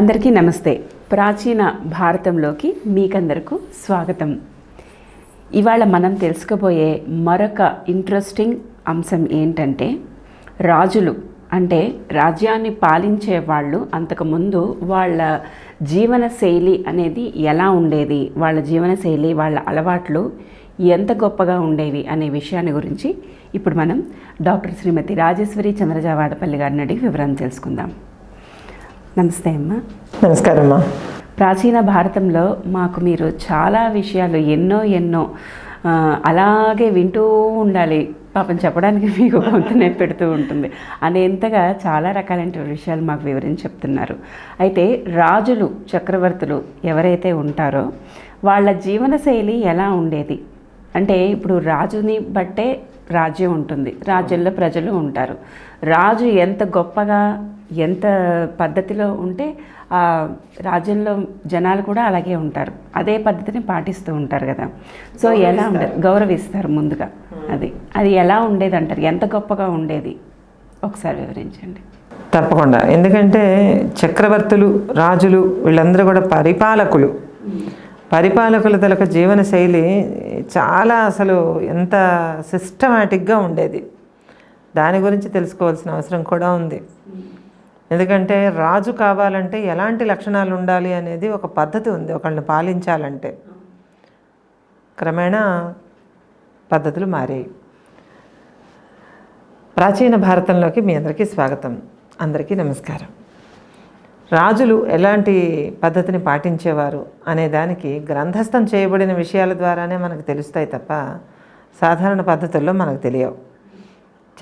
అందరికీ నమస్తే. ప్రాచీన భారతంలోకి మీకందరకు స్వాగతం. ఇవాళ మనం తెలుసుకోబోయే మరొక ఇంట్రెస్టింగ్ అంశం ఏంటంటే రాజులు. అంటే రాజ్యాన్ని పాలించే వాళ్ళు అంతకుముందు వాళ్ళ జీవన శైలి అనేది ఎలా ఉండేది? వాళ్ళ జీవన శైలి వాళ్ళ అలవాట్లు ఎంత గొప్పగా ఉండేవి అనే విషయాన్ని గురించి ఇప్పుడు మనం డాక్టర్ శ్రీమతి రాజేశ్వరి చంద్రజావాడపల్లి గారిని అడిగి వివరాలు తెలుసుకుందాం. నమస్తే అమ్మా. నమస్కారం అమ్మా ప్రాచీన భారతంలో మాకు మీరు చాలా విషయాలు ఎన్నో ఎన్నో అలాగే వింటూ ఉండాలి. పాపం చెప్పడానికి మీకు గొంతునే పెడుతూ ఉంటుంది. అనేంతగా చాలా రకాలైన విషయాలు మాకు వివరించి చెప్తున్నారు. అయితే రాజులు చక్రవర్తులు ఎవరైతే ఉంటారో వాళ్ళ జీవన శైలి ఎలా ఉండేది? అంటే ఇప్పుడు రాజుని బట్టే రాజ్యం ఉంటుంది. రాజ్యంలో ప్రజలు ఉంటారు. రాజు ఎంత గొప్పగా ఎంత పద్ధతిలో ఉంటే ఆ రాజ్యంలో జనాలు కూడా అలాగే ఉంటారు. అదే పద్ధతిని పాటిస్తూ ఉంటారు కదా. సో ఎలా ఉండేది గౌరవిస్తారు ముందుగా. అది అది ఎలా ఉండేది అంటారు? ఎంత గొప్పగా ఉండేది? ఒకసారి వివరించండి. తప్పకుండా. ఎందుకంటే చక్రవర్తులు రాజులు వీళ్ళందరూ కూడా పరిపాలకులు. పరిపాలకుల తలక జీవన శైలి చాలా అసలు ఎంత సిస్టమేటిక్గా ఉండేది. దాని గురించి తెలుసుకోవాల్సిన అవసరం కూడా ఉంది. ఎందుకంటే రాజు కావాలంటే ఎలాంటి లక్షణాలు ఉండాలి అనేది ఒక పద్ధతి ఉంది ఒకళ్ళని పాలించాలంటే. క్రమేణా పద్ధతులు మారాయి. ప్రాచీన భారతంలోకి మీ అందరికీ స్వాగతం. అందరికీ నమస్కారం. రాజులు ఎలాంటి పద్ధతిని పాటించేవారు అనే దానికి గ్రంథస్థం చేయబడిన విషయాల ద్వారానే మనకు తెలుస్తాయి తప్ప సాధారణ పద్ధతుల్లో మనకు తెలియవు.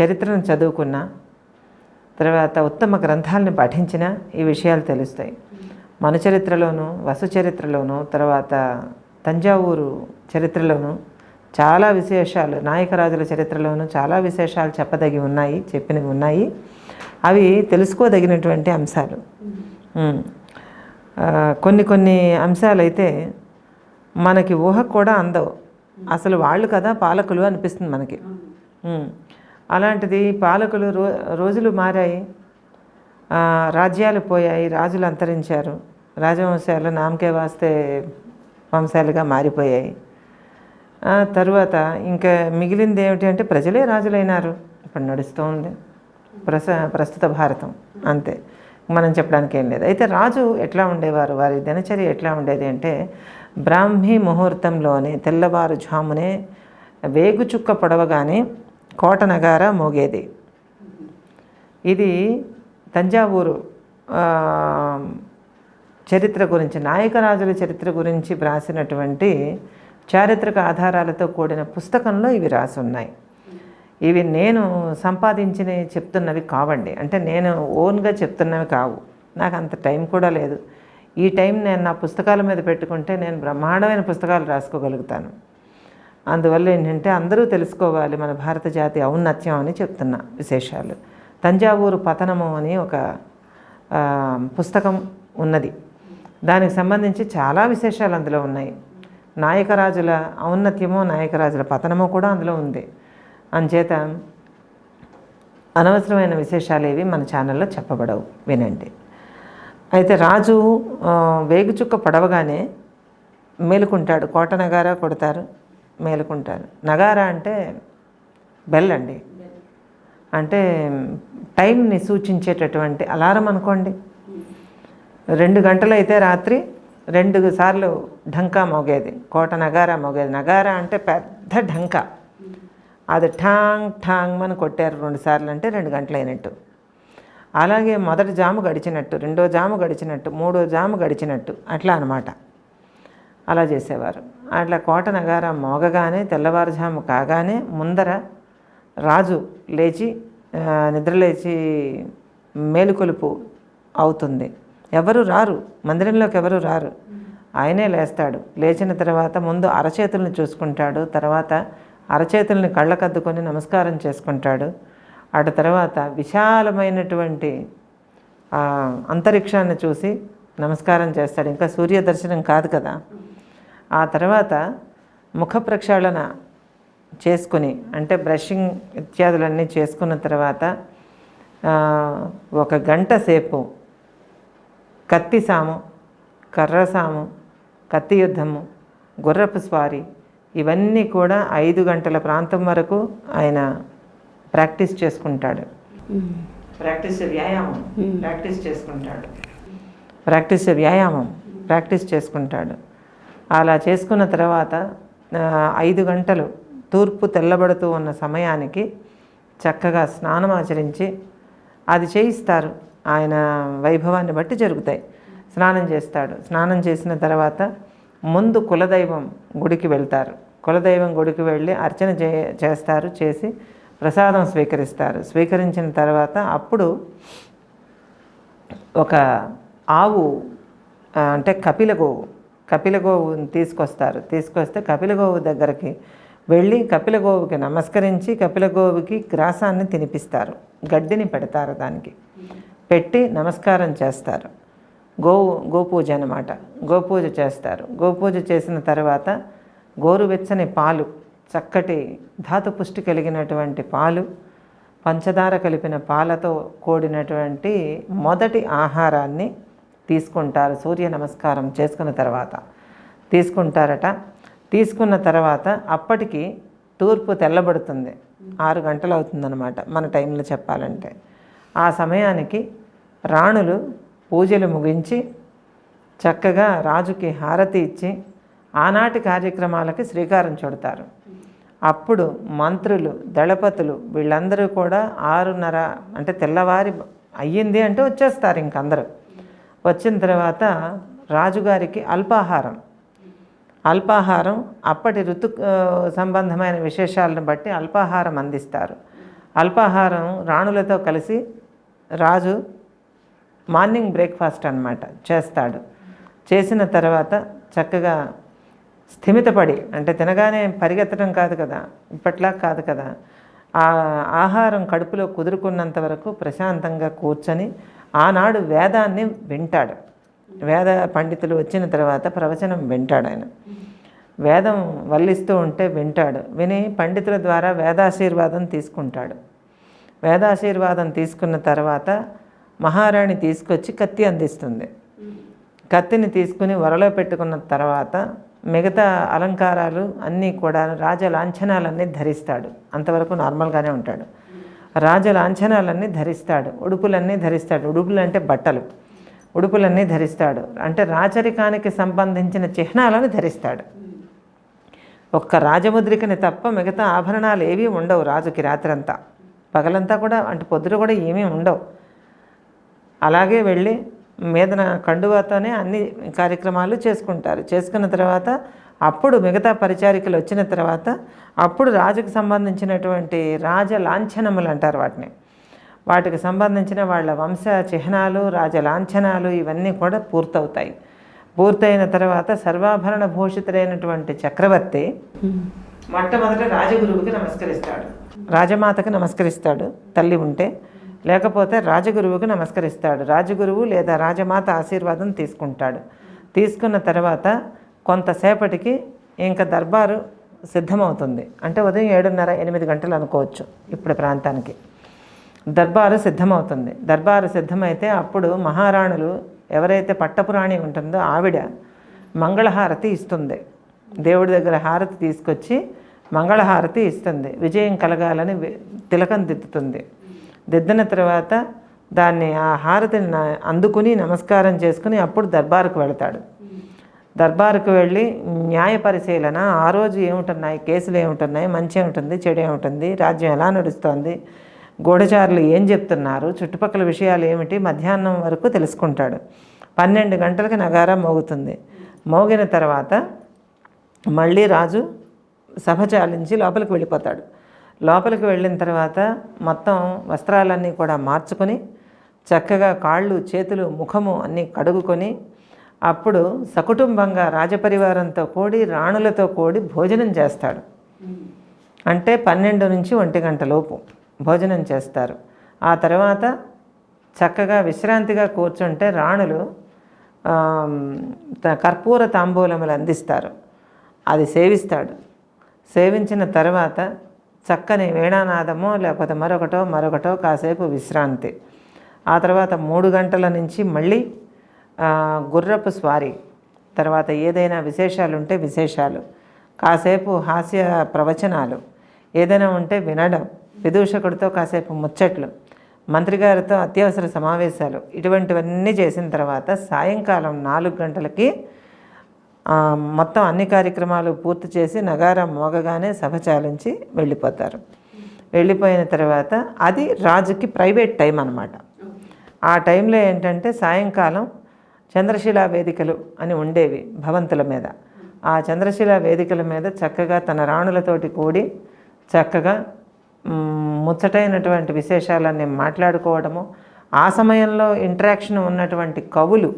చరిత్రను చదువుకున్నా తర్వాత ఉత్తమ గ్రంథాలను పఠించిన ఈ విషయాలు తెలుస్తాయి. మన చరిత్రలోను వసు చరిత్రలోను తర్వాత తంజావూరు చరిత్రలోను చాలా విశేషాలు నాయకరాజుల చరిత్రలోను చాలా విశేషాలు చెప్పదగి ఉన్నాయి చెప్పినవి ఉన్నాయి. అవి తెలుసుకోదగినటువంటి అంశాలు. కొన్ని కొన్ని అంశాలు అయితే మనకి ఊహ కూడా అందవు. అసలు వాళ్ళు కదా పాలకులు అనిపిస్తుంది మనకి. అలాంటిది పాలకులు రో రోజులు మారాయి. రాజ్యాలు పోయాయి రాజులు అంతరించారు. రాజవంశాలు నామకే వాస్తే వంశాలుగా మారిపోయాయి. తరువాత ఇంకా మిగిలింది ఏమిటి అంటే ప్రజలే రాజులైనారు. ఇప్పుడు నడుస్తూ ఉంది. ప్రస ప్రస్తుత భారతం. అంతే. మనం చెప్పడానికి ఏం లేదు. అయితే రాజు ఎట్లా ఉండేవారు? వారి దినచర్య ఎట్లా ఉండేది అంటే బ్రాహ్మీ ముహూర్తంలోనే తెల్లవారుజామునే వేగుచుక్క పొడవగానే కోట నగార మోగేది. ఇది తంజావూరు చరిత్ర గురించి నాయకరాజుల చరిత్ర గురించి వ్రాసినటువంటి చారిత్రక ఆధారాలతో కూడిన పుస్తకంలో ఇవి రాసి ఉన్నాయి ఇవి నేను సంపాదించిన చెప్తున్నవి కావండి. అంటే నేను ఓన్గా చెప్తున్నవి కావు. నాకు అంత టైం కూడా లేదు. ఈ టైం నేను నా పుస్తకాల మీద పెట్టుకుంటే నేను బ్రహ్మాండమైన పుస్తకాలు రాసుకోగలుగుతాను. అందువల్ల ఏంటంటే అందరూ తెలుసుకోవాలి మన భారత జాతి ఔన్నత్యం అని చెప్తున్నా విశేషాలు. తంజావూరు పతనము అని ఒక పుస్తకం ఉన్నది. దానికి సంబంధించి చాలా విశేషాలు అందులో ఉన్నాయి. నాయకరాజుల ఔన్నత్యము నాయకరాజుల పతనము కూడా అందులో ఉంది. అంచేత అనవసరమైన విశేషాలు ఏవి మన ఛానల్లో చెప్పబడవు. వినండి. అయితే రాజు వేగుచుక్క పడవగానే మేలుకుంటాడు. కోట నగారా కొడతారు. మేలుకుంటారు. నగారా అంటే బెల్ అండి. అంటే టైంని సూచించేటటువంటి అలారం అనుకోండి. రెండు గంటలు అయితే రాత్రి రెండు సార్లు ఢంకా మోగేది కోట నగారా మోగేది. నగారా అంటే పెద్ద ఢంకా. అది ఠాంగ్ ఠాంగ్ అని కొట్టారు రెండు సార్లు అంటే రెండు గంటలు అయినట్టు అలాగే మొదటి జాము గడిచినట్టు రెండో జాము గడిచినట్టు మూడో జాము గడిచినట్టు అట్లా అనమాట అలా చేసేవారు. అట్లా కోట నగారం మోగగానే తెల్లవారుజాము కాగానే ముందర రాజు లేచి నిద్రలేచి మేలుకొలుపు అవుతుంది. ఎవరు రారు? మందిరంలోకి ఎవరు రారు? ఆయనే లేస్తాడు. లేచిన తర్వాత ముందు అరచేతులను చూసుకుంటాడు. తర్వాత అరచేతుల్ని కళ్ళకద్దుకొని నమస్కారం చేసుకుంటాడు. అటు తర్వాత విశాలమైనటువంటి అంతరిక్షాన్ని చూసి నమస్కారం చేస్తాడు. ఇంకా సూర్య దర్శనం కాదు కదా. ఆ తర్వాత ముఖ ప్రక్షాళన చేసుకుని అంటే బ్రషింగ్ ఇత్యాదులన్నీ చేసుకున్న తర్వాత ఒక గంట సేపు కత్తి సాము కర్ర సాము కత్తి యుద్ధము గుర్రపు స్వారీ ఇవన్నీ కూడా ఐదు గంటల ప్రాంతం వరకు ఆయన ప్రాక్టీస్ చేసుకుంటాడు. ప్రాక్టీస్ వ్యాయామం. ప్రాక్టీస్ చేసుకుంటాడు. ప్రాక్టీస్ వ్యాయామం. ప్రాక్టీస్ చేసుకుంటాడు. అలా చేసుకున్న తర్వాత ఐదు గంటలు తూర్పు తెల్లబడుతూ ఉన్న సమయానికి చక్కగా స్నానం ఆచరించి అది చేయిస్తారు. ఆయన వైభవాన్ని బట్టి జరుగుతాయి. స్నానం చేస్తాడు. స్నానం చేసిన తర్వాత ముందు కులదైవం గుడికి వెళ్తారు. కులదైవం గుడికి వెళ్ళి అర్చన చే చేస్తారు. చేసి ప్రసాదం స్వీకరిస్తారు. స్వీకరించిన తర్వాత అప్పుడు ఒక ఆవు అంటే కపిల గోవు కపిలగోవుని తీసుకొస్తారు. తీసుకొస్తే కపిలగోవు దగ్గరికి వెళ్ళి కపిలగోవుకి నమస్కరించి కపిలగోవుకి గ్రాసాన్ని తినిపిస్తారు. గడ్డిని పెడతారు దానికి. పెట్టి నమస్కారం చేస్తారు. గోవు గోపూజ అనమాట గోపూజ చేస్తారు. గోపూజ చేసిన తర్వాత గోరువెచ్చని పాలు చక్కటి ధాతు పుష్టి కలిగినటువంటి పాలు పంచదార కలిపిన పాలతో కూడినటువంటి మొదటి ఆహారాన్ని తీసుకుంటారు. సూర్య నమస్కారం చేసుకున్న తర్వాత. తీసుకుంటారట. తీసుకున్న తర్వాత అప్పటికి తూర్పు తెల్లబడుతుంది. ఆరు గంటలు అవుతుందన్నమాట మన టైంలో చెప్పాలంటే. ఆ సమయానికి రాణులు పూజలు ముగించి చక్కగా రాజుకి హారతి ఇచ్చి ఆనాటి కార్యక్రమాలకి శ్రీకారం చుడతారు. అప్పుడు మంత్రులు దళపతులు వీళ్ళందరూ కూడా ఆరున్నర అంటే తెల్లవారి అయ్యింది అంటే వచ్చేస్తారు ఇంకందరూ. వచ్చిన తర్వాత రాజుగారికి అల్పాహారం. అల్పాహారం అప్పటి ఋతు సంబంధమైన విశేషాలను బట్టి అల్పాహారం అందిస్తారు. అల్పాహారం రాణులతో కలిసి రాజు మార్నింగ్ బ్రేక్ఫాస్ట్ అనమాట చేస్తాడు. చేసిన తర్వాత చక్కగా స్థిమితపడి అంటే తినగానే పరిగెత్తడం కాదు కదా ఇప్పట్లా కాదు కదా ఆ ఆహారం కడుపులో కుదురుకున్నంత వరకు ప్రశాంతంగా కూర్చొని ఆనాడు వేదాన్ని వింటాడు. వేద పండితులు వచ్చిన తర్వాత ప్రవచనం వింటాడు ఆయన. వేదం వల్లిస్తూ ఉంటే వింటాడు. విని పండితుల ద్వారా వేదాశీర్వాదం తీసుకుంటాడు. వేదాశీర్వాదం తీసుకున్న తర్వాత మహారాణి తీసుకొచ్చి కత్తి అందిస్తుంది. కత్తిని తీసుకుని వరలో పెట్టుకున్న తర్వాత మిగతా అలంకారాలు అన్నీ కూడా రాజ లాంఛనాలన్నీ ధరిస్తాడు. అంతవరకు నార్మల్గానే ఉంటాడు. రాజు లాంఛనాలన్నీ ధరిస్తాడు. ఉడుపులన్నీ ధరిస్తాడు. ఉడుపులు అంటే బట్టలు. ఉడుపులన్నీ ధరిస్తాడు. అంటే రాచరికానికి సంబంధించిన చిహ్నాలను ధరిస్తాడు. ఒక్క రాజముద్రికని తప్ప మిగతా ఆభరణాలు ఏవీ ఉండవు రాజుకి రాత్రంతా. పగలంతా కూడా అంటే పొద్దున కూడా ఏమీ ఉండవు. అలాగే వెళ్ళి మీదన కండువాతోనే అన్ని కార్యక్రమాలు చేసుకుంటారు. చేసుకున్న తర్వాత అప్పుడు మిగతా పరిచారికలు వచ్చిన తర్వాత అప్పుడు రాజుకు సంబంధించినటువంటి రాజ లాంఛనములు అంటారు వాటిని. వాటికి సంబంధించిన వాళ్ళ వంశ చిహ్నాలు రాజ లాంఛనాలు ఇవన్నీ కూడా పూర్తవుతాయి. పూర్తయిన తర్వాత సర్వాభరణ భూషితుడైనటువంటి చక్రవర్తి మొట్టమొదట రాజగురువుకి నమస్కరిస్తాడు. రాజమాతకి నమస్కరిస్తాడు తల్లి ఉంటే. లేకపోతే రాజగురువుకి నమస్కరిస్తాడు. రాజగురువు లేదా రాజమాత ఆశీర్వాదం తీసుకుంటాడు. తీసుకున్న తర్వాత కొంతసేపటికి ఇంకా దర్బారు సిద్ధమవుతుంది. అంటే ఉదయం ఏడున్నర ఎనిమిది గంటలు అనుకోవచ్చు ఇప్పుడు ప్రాంతానికి. దర్బారు సిద్ధమవుతుంది. దర్బారు సిద్ధమైతే అప్పుడు మహారాణులు ఎవరైతే పట్టపురాణి ఉంటుందో ఆవిడ మంగళహారతి ఇస్తుంది. దేవుడి దగ్గర హారతి తీసుకొచ్చి మంగళహారతి ఇస్తుంది. విజయం కలగాలని తిలకం దిద్దుతుంది. దిద్దిన తర్వాత దాన్ని ఆ హారతిని అందుకుని నమస్కారం చేసుకుని అప్పుడు దర్బారుకు వెళతాడు. దర్బారుకు వెళ్ళి న్యాయ పరిశీలన. ఆ రోజు ఏముంటున్నాయి? కేసులు ఏముంటున్నాయి? మంచి ఏముంటుంది? చెడు ఏముంటుంది? రాజ్యం ఎలా నడుస్తోంది? గూఢచారులు ఏం చెప్తున్నారు? చుట్టుపక్కల విషయాలు ఏమిటి? మధ్యాహ్నం వరకు తెలుసుకుంటాడు. పన్నెండు గంటలకు నగారా మోగుతుంది. మోగిన తర్వాత మళ్ళీ రాజు సభ చాలించి లోపలికి వెళ్ళిపోతాడు. లోపలికి వెళ్ళిన తర్వాత మొత్తం వస్త్రాలన్నీ కూడా మార్చుకొని చక్కగా కాళ్ళు చేతులు ముఖము అన్నీ కడుగుకొని అప్పుడు సకుటుంబంగా రాజపరివారంతో కూడి రాణులతో కూడి భోజనం చేస్తాడు. అంటే పన్నెండు నుంచి ఒంటి గంట లోపు భోజనం చేస్తారు. ఆ తర్వాత చక్కగా విశ్రాంతిగా కూర్చుంటే రాణులు త- కర్పూర తాంబూలములు అందిస్తారు. అది సేవిస్తాడు. సేవించిన తర్వాత చక్కని వీణానాదమో లేకపోతే మరొకటో మరొకటో కాసేపు విశ్రాంతి. ఆ తర్వాత మూడు గంటల నుంచి మళ్ళీ గుర్రపు స్వారీ తర్వాత ఏదైనా విశేషాలు ఉంటే విశేషాలు కాసేపు హాస్య ప్రవచనాలు ఏదైనా ఉంటే వినడం విదూషకుడితో కాసేపు ముచ్చట్లు మంత్రి గారితో అత్యవసర సమావేశాలు ఇటువంటివన్నీ చేసిన తర్వాత సాయంకాలం నాలుగు గంటలకి మొత్తం అన్ని కార్యక్రమాలు పూర్తి చేసి నగారం మోగగానే సభ చాలించి వెళ్ళిపోతారు. వెళ్ళిపోయిన తర్వాత అది రాజుకి ప్రైవేట్ టైం అన్నమాట. ఆ టైంలో ఏంటంటే సాయంకాలం చంద్రశిలా వేదికలు అని ఉండేవి భవంతుల మీద. ఆ చంద్రశిలా వేదికల మీద చక్కగా తన రాణులతోటి కూడి చక్కగా ముచ్చటైనటువంటి విశేషాలన్నీ మాట్లాడుకోవడము ఆ సమయంలో ఇంటరాక్షన్ ఉన్నటువంటి కవులు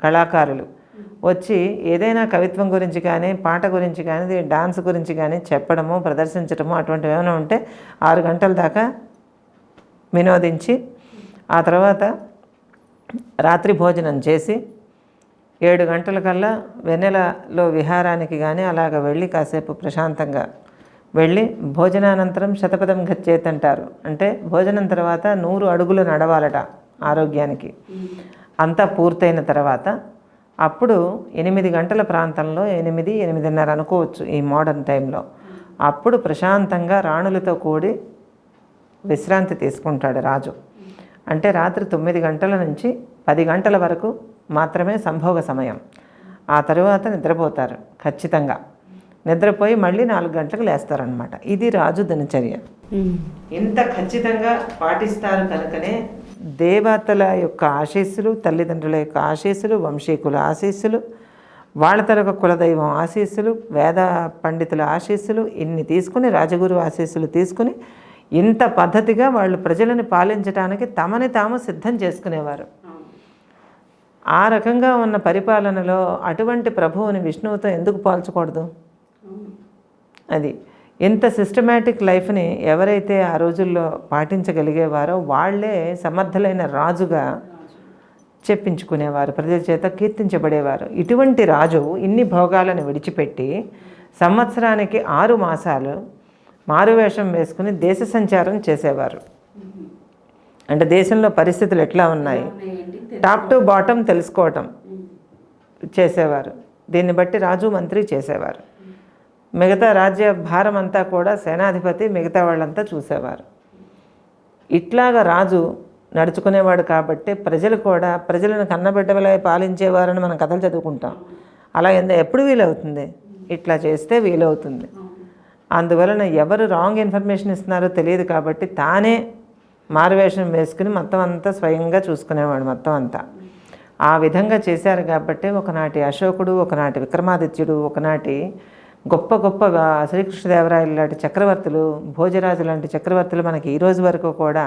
కళాకారులు వచ్చి ఏదైనా కవిత్వం గురించి కానీ పాట గురించి కానీ డాన్స్ గురించి కానీ చెప్పడము ప్రదర్శించడము అటువంటివి ఏమైనా ఉంటే ఆరు గంటల దాకా వినోదించి ఆ తర్వాత రాత్రి భోజనం చేసి ఏడు గంటలకల్లా వెన్నెలలో విహారానికి కానీ అలాగ వెళ్ళి కాసేపు ప్రశాంతంగా వెళ్ళి భోజనానంతరం శతపథం గచ్చేత్ అంటారు. అంటే భోజనం తర్వాత నూరు అడుగులు నడవాలట ఆరోగ్యానికి. అంతా పూర్తయిన తర్వాత అప్పుడు ఎనిమిది గంటల ప్రాంతంలో ఎనిమిది ఎనిమిదిన్నర అనుకోవచ్చు ఈ మోడర్న్ టైంలో. అప్పుడు ప్రశాంతంగా రాణులతో కూడి విశ్రాంతి తీసుకుంటాడు రాజు. అంటే రాత్రి తొమ్మిది గంటల నుంచి పది గంటల వరకు మాత్రమే సంభోగ సమయం. ఆ తరువాత నిద్రపోతారు ఖచ్చితంగా. నిద్రపోయి మళ్ళీ నాలుగు గంటలకు లేస్తారనమాట ఇది రాజు దినచర్య. ఇంత ఖచ్చితంగా పాటిస్తారు కనుకనే దేవతల యొక్క ఆశీస్సులు తల్లిదండ్రుల యొక్క ఆశీస్సులు వంశీకుల ఆశీస్సులు వాళ్ళ తరగ కులదైవం ఆశీస్సులు వేద పండితుల ఆశీస్సులు ఇన్ని తీసుకుని రాజగురు ఆశీస్సులు తీసుకుని ఇంత పద్ధతిగా వాళ్ళు ప్రజలను పాలించడానికి తమని తాము సిద్ధం చేసుకునేవారు. ఆ రకంగా ఉన్న పరిపాలనలో అటువంటి ప్రభువుని విష్ణువుతో ఎందుకు పోల్చకూడదు? అది ఇంత సిస్టమేటిక్ లైఫ్ని ఎవరైతే ఆ రోజుల్లో పాటించగలిగేవారో వాళ్ళే సమర్థులైన రాజుగా చెప్పించుకునేవారు ప్రజల చేత కీర్తించబడేవారు. ఇటువంటి రాజు ఇన్ని భోగాలను విడిచిపెట్టి సంవత్సరానికి ఆరు మాసాలు మారువేషం వేసుకుని దేశ సంచారం చేసేవారు. అంటే దేశంలో పరిస్థితులు ఎట్లా ఉన్నాయి? టాప్ టు బాటమ్ తెలుసుకోవటం చేసేవారు. దీన్ని బట్టి రాజు మంత్రి చేసేవారు. మిగతా రాజ్య భారం అంతా కూడా సేనాధిపతి మిగతా వాళ్ళంతా చూసేవారు. ఇట్లాగా రాజు నడుచుకునేవాడు కాబట్టి ప్రజలు కూడా ప్రజలను కన్నబిడ్డలై పాలించేవారని మనం కథలు చదువుకుంటాం. అలా ఎంత ఎప్పుడు వీలవుతుంది? ఇట్లా చేస్తే వీలవుతుంది. అందువలన ఎవరు రాంగ్ ఇన్ఫర్మేషన్ ఇస్తున్నారో తెలియదు కాబట్టి తానే మారువేషం వేసుకుని మొత్తం అంతా స్వయంగా చూసుకునేవాడు మొత్తం అంతా. ఆ విధంగా చేశారు కాబట్టి ఒకనాటి అశోకుడు ఒకనాటి విక్రమాదిత్యుడు ఒకనాటి గొప్ప గొప్ప శ్రీకృష్ణదేవరాయలు లాంటి చక్రవర్తులు భోజరాజు లాంటి చక్రవర్తులు మనకి ఈ రోజు వరకు కూడా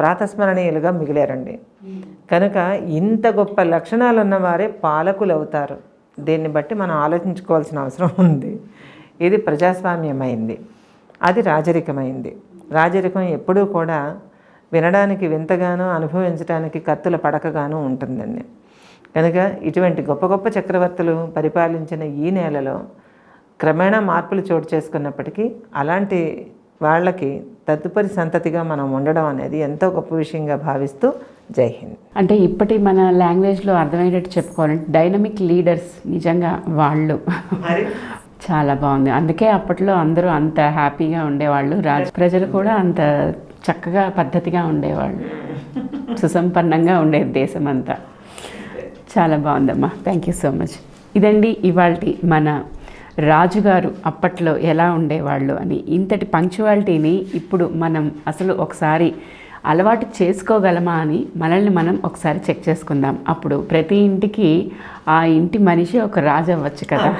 ప్రాతస్మరణీయులుగా మిగిలారండి. కనుక ఇంత గొప్ప లక్షణాలు ఉన్నవారే పాలకులు అవుతారు దీన్ని బట్టి మనం ఆలోచించుకోవాల్సిన అవసరం ఉంది. ఇది ప్రజాస్వామ్యమైంది. అది రాజరికమైంది. రాజరికం ఎప్పుడూ కూడా వినడానికి వింతగానో అనుభవించడానికి కత్తుల పడకగాను ఉంటుందండి. కనుక ఇటువంటి గొప్ప గొప్ప చక్రవర్తులు పరిపాలించిన ఈ నేలలో క్రమేణా మార్పులు చోటు చేసుకున్నప్పటికీ అలాంటి వాళ్ళకి తదుపరి సంతతిగా మనం ఉండడం అనేది ఎంతో గొప్ప విషయంగా భావిస్తూ జై హింద్. అంటే ఇప్పటి మన లాంగ్వేజ్లో అర్థమయ్యేటట్టు చెప్పుకోవాలంటే డైనమిక్ లీడర్స్ నిజంగా వాళ్ళు. చాలా బాగుంది. అందుకే అప్పట్లో అందరూ అంత హ్యాపీగా ఉండేవాళ్ళు. రాజు ప్రజలు కూడా అంత చక్కగా పద్ధతిగా ఉండేవాళ్ళు. సుసంపన్నంగా ఉండేది దేశం అంతా చాలా బాగుందమ్మా. థ్యాంక్ యూ సో మచ్ ఇదండి ఇవాళ మన రాజుగారు అప్పట్లో ఎలా ఉండేవాళ్ళు అని. ఇంతటి పంక్చువాలిటీని ఇప్పుడు మనం అసలు ఒకసారి అలవాటు చేసుకోగలమా అని మనల్ని మనం ఒకసారి చెక్ చేసుకుందాం. అప్పుడు ప్రతి ఇంటికి ఆ ఇంటి మనిషి ఒక రాజు అవ్వచ్చు కదా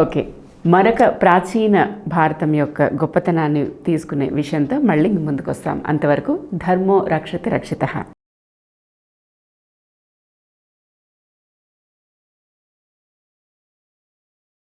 ఓకే. మరొక ప్రాచీన భారతం యొక్క గొప్పతనాన్ని తీసుకునే విషయంతో మళ్ళీ ముందుకు వస్తాం అంతవరకు ధర్మో రక్షతి రక్షిత.